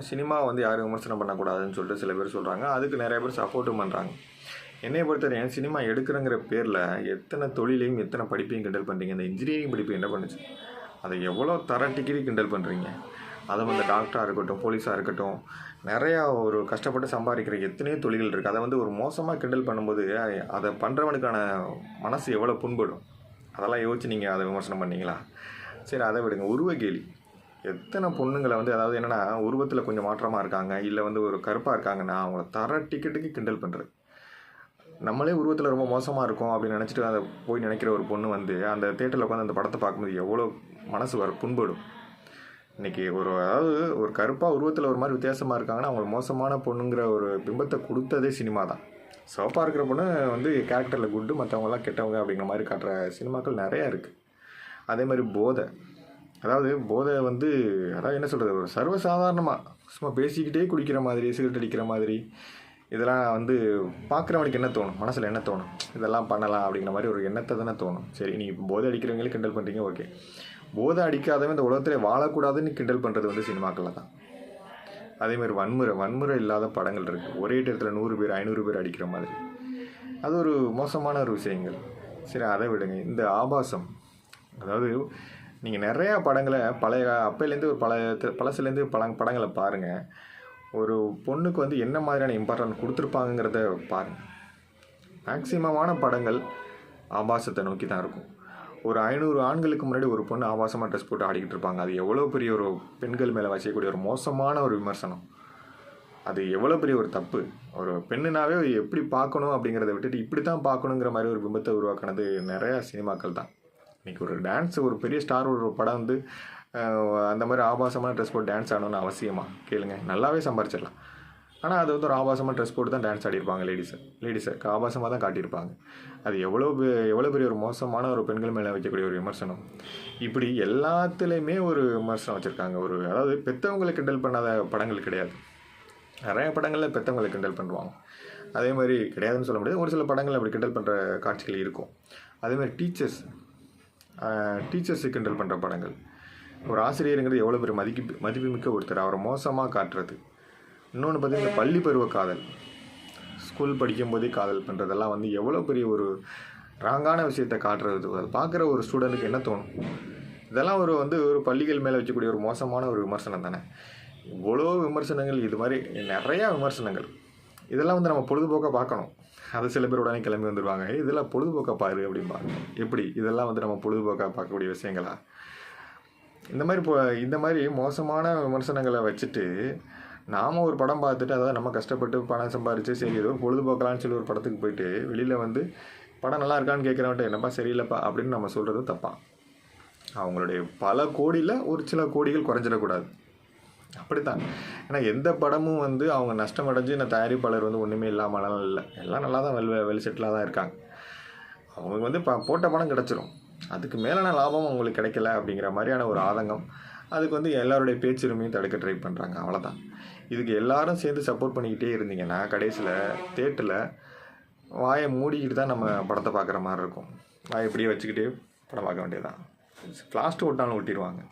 Cinema வந்து யாரும் விமர்சனம் பண்ணக்கூடாதுன்னு சொல்லிட்டு சில பேர் சொல்கிறாங்க அதுக்கு நிறைய பேர் சப்போர்ட்டும் பண்ணுறாங்க என்னை பொறுத்தவரை சினிமா எடுக்கிறங்கிற பேரில் எத்தனை தொழிலையும் எத்தனை படிப்பையும் கிண்டல் பண்ணுறீங்க இந்த இன்ஜினியரிங் படிப்பு என்ன பண்ணுச்சு? அதை எவ்வளோ தர டிகிரி கிண்டல் பண்ணுறீங்க அதை வந்து டாக்டராக இருக்கட்டும் போலீஸாக இருக்கட்டும் நிறையா ஒரு கஷ்டப்பட்டு சம்பாதிக்கிற எத்தனையோ தொழில்கள் இருக்குது அதை வந்து ஒரு மோசமாக கிண்டல் பண்ணும்போது அதை பண்ணுறவனுக்கான மனசு எவ்வளோ புண்படும்? அதெல்லாம் யோசிச்சு நீங்கள் அதை விமர்சனம் பண்ணீங்களா? சரி அதை விடுங்க. உருவ கேலி எத்தனை பொண்ணுங்களை வந்து அதாவது என்னென்னா உருவத்தில் கொஞ்சம் மாற்றமாக இருக்காங்க இல்லை வந்து ஒரு கருப்பாக இருக்காங்கன்னா அவங்கள தர டிக்கெட்டுக்கு கிண்டல் பண்ணுறது நம்மளே உருவத்தில் ரொம்ப மோசமாக இருக்கும் அப்படின்னு நினச்சிட்டு அதை போய் நினைக்கிற ஒரு பொண்ணு வந்து அந்த தேட்டரில் உட்காந்து அந்த படத்தை பார்க்கும்போது எவ்வளோ மனசு வர புண்படும். இன்றைக்கி ஒரு அதாவது ஒரு கருப்பாக உருவத்தில் ஒரு மாதிரி வித்தியாசமாக இருக்காங்கன்னா அவங்களுக்கு மோசமான பொண்ணுங்கிற ஒரு பிம்பத்தை கொடுத்ததே சினிமா தான். சிவப்பாக இருக்கிற பொண்ணு வந்து கேரக்டரில் குட்டு மற்றவங்களாம் கெட்டவங்க அப்படிங்கிற மாதிரி காட்டுற சினிமாக்கள் நிறையா இருக்குது அதே மாதிரி போதை. அதாவது போதை வந்து அதாவது என்ன சொல்கிறது ஒரு சர்வசாதாரணமாக சும்மா பேசிக்கிட்டே குடிக்கிற மாதிரி சிகரெட் அடிக்கிற மாதிரி இதெல்லாம் வந்து பார்க்குறவனுக்கு என்ன தோணும்? மனசில் என்ன தோணும்? இதெல்லாம் பண்ணலாம் அப்படிங்கிற மாதிரி ஒரு எண்ணத்தை தானே தோணும். சரி நீங்கள் இப்போ போதை அடிக்கிறவங்களே கிண்டல் பண்ணுறீங்க ஓகே. போதை அடிக்காதவன் இந்த உலகத்தில் வாழக்கூடாதுன்னு கிண்டல் பண்ணுறது வந்து சினிமாக்களில் தான். அதேமாதிரி வன்முறை வன்முறை இல்லாத படங்கள் இருக்குது ஒரே இடத்துல நூறு பேர் ஐநூறு பேர் அடிக்கிற மாதிரி. அது ஒரு மோசமான ஒரு விஷயங்கள். சரி அதை விடுங்க. இந்த ஆபாசம் அதாவது நீங்கள் நிறையா படங்களை பழைய அப்பையிலேருந்து ஒரு பழைய பழசுலேருந்து பல படங்களை பாருங்கள் ஒரு பொண்ணுக்கு வந்து என்ன மாதிரியான இம்பார்ட்டன்ட் கொடுத்துருப்பாங்கங்கிறத பாருங்கள் மேக்சிமமான படங்கள் ஆபாசத்தை நோக்கி தான் இருக்கும். ஒரு ஐநூறு ஆண்களுக்கு முன்னாடி ஒரு பொண்ணு ஆபாசமாக ட்ரெஸ் போட்டு ஆடிக்கிட்டு இருப்பாங்க. அது எவ்வளோ பெரிய ஒரு பெண்கள் மேலே வச்சக்கூடிய ஒரு மோசமான ஒரு விமர்சனம். அது எவ்வளோ பெரிய ஒரு தப்பு. ஒரு பெண்ணுனாவே எப்படி பார்க்கணும் அப்படிங்கிறத விட்டுட்டு இப்படி தான் பார்க்கணுங்கிற மாதிரி ஒரு பிம்பத்தை உருவாக்கினது நிறையா சினிமாக்கள் தான். இன்றைக்கி ஒரு டான்ஸ் ஒரு பெரிய ஸ்டார் ஒரு படம் வந்து அந்த மாதிரி ஆபாசமான ட்ரெஸ் போட்டு டான்ஸ் ஆடணும்னு அவசியமா? கேளுங்க. நல்லாவே சம்பாரிச்சிடலாம். ஆனால் அது வந்து ஒரு ஆபாசமாக ட்ரெஸ் போட்டு தான் டான்ஸ் ஆடிருப்பாங்க லேடிஸை லேடிஸை ஆபாசமாக தான் காட்டியிருப்பாங்க. அது எவ்வளோ பெ- எவ்வளோ பெரிய ஒரு மோசமான ஒரு பெண்கள் மேலே வைக்கக்கூடிய ஒரு விமர்சனம். இப்படி எல்லாத்துலேயுமே ஒரு விமர்சனம் வச்சுருக்காங்க. ஒரு அதாவது பெற்றவங்களை கிண்டல் பண்ணாத படங்கள் கிடையாது. நிறைய படங்களில் பெற்றவங்களை கிண்டல் பண்ணுவாங்க. அதே மாதிரி கிடையாதுன்னு சொல்ல முடியாது. ஒரு சில படங்கள் அப்படி கிண்டல் பண்ணுற காட்சிகள் இருக்கும். அதேமாதிரி டீச்சர்ஸ் டீச்சர்ஸு கிண்டல் பண்ணுற படங்கள். ஒரு ஆசிரியருங்கிறது எவ்வளோ பெரிய மதிப்பு மதிப்புமிக்க ஒருத்தர். அவரை மோசமாக காட்டுறது. இன்னொன்று பார்த்தீங்கன்னா பள்ளி பருவ காதல். ஸ்கூல் படிக்கும்போதே காதல் பண்ணுறதெல்லாம் வந்து எவ்வளோ பெரிய ஒரு ராங்கான விஷயத்தை காட்டுறது. அதை பார்க்குற ஒரு ஸ்டூடெண்ட்டுக்கு என்ன தோணும்? இதெல்லாம் ஒரு வந்து ஒரு பள்ளிகள் மேலே வச்சக்கூடிய ஒரு மோசமான ஒரு விமர்சனம் தானே? இவ்வளோ விமர்சனங்கள் இது மாதிரி நிறையா விமர்சனங்கள். இதெல்லாம் வந்து நம்ம பொழுதுபோக்காக பார்க்கணும். அது சில பேர் உடனே கிளம்பி வந்துடுவாங்க இதெல்லாம் பொழுதுபோக்காக பாரு அப்படிம்பாங்க எப்படி? இதெல்லாம் வந்து நம்ம பொழுதுபோக்காக பார்க்கக்கூடிய விஷயங்களா? இந்த மாதிரி இப்போ இந்த மாதிரி மோசமான விமர்சனங்களை வச்சுட்டு நாம் ஒரு படம் பார்த்துட்டு அதாவது நம்ம கஷ்டப்பட்டு பணம் சம்பாரித்து சரி ஏதோ பொழுதுபோக்கலான்னு சொல்லி ஒரு படத்துக்கு போயிட்டு வெளியில் வந்து படம் நல்லா இருக்கான்னு கேட்குறவன்ட்ட என்னப்பா சரியில்லைப்பா அப்படின்னு நம்ம சொல்கிறது தப்பான் அவங்களுடைய பல கோடியில் ஒரு சில கோடிகள் குறைஞ்சிடக்கூடாது. அப்படித்தான். ஏன்னா எந்த படமும் வந்து அவங்க நஷ்டம் அடைஞ்சு இந்த தயாரிப்பாளர் வந்து ஒன்றுமே இல்லாமலாம் இல்லை. எல்லாம் நல்லா தான் வெல் வெல் செட்டிலாக தான் இருக்காங்க. அவங்களுக்கு வந்து ப போட்ட பணம் கிடச்சிரும். அதுக்கு மேலான லாபம் அவங்களுக்கு கிடைக்கல அப்படிங்கிற மாதிரியான ஒரு ஆதங்கம். அதுக்கு வந்து எல்லாருடைய பேச்சுரிமையும் தடுக்க ட்ரை பண்ணுறாங்க அவ்வளோதான் இதுக்கு எல்லாரும் சேர்ந்து சப்போர்ட் பண்ணிக்கிட்டே இருந்தீங்கன்னா கடைசியில் தேட்டரில் வாயை மூடிக்கிட்டு தான் நம்ம படத்தை பார்க்குற மாதிரி இருக்கும். வாயை இப்படியே வச்சுக்கிட்டே படம் பார்க்க வேண்டியதுதான். லாஸ்ட்டு ஒட்டாலும் ஒட்டிடுவாங்க.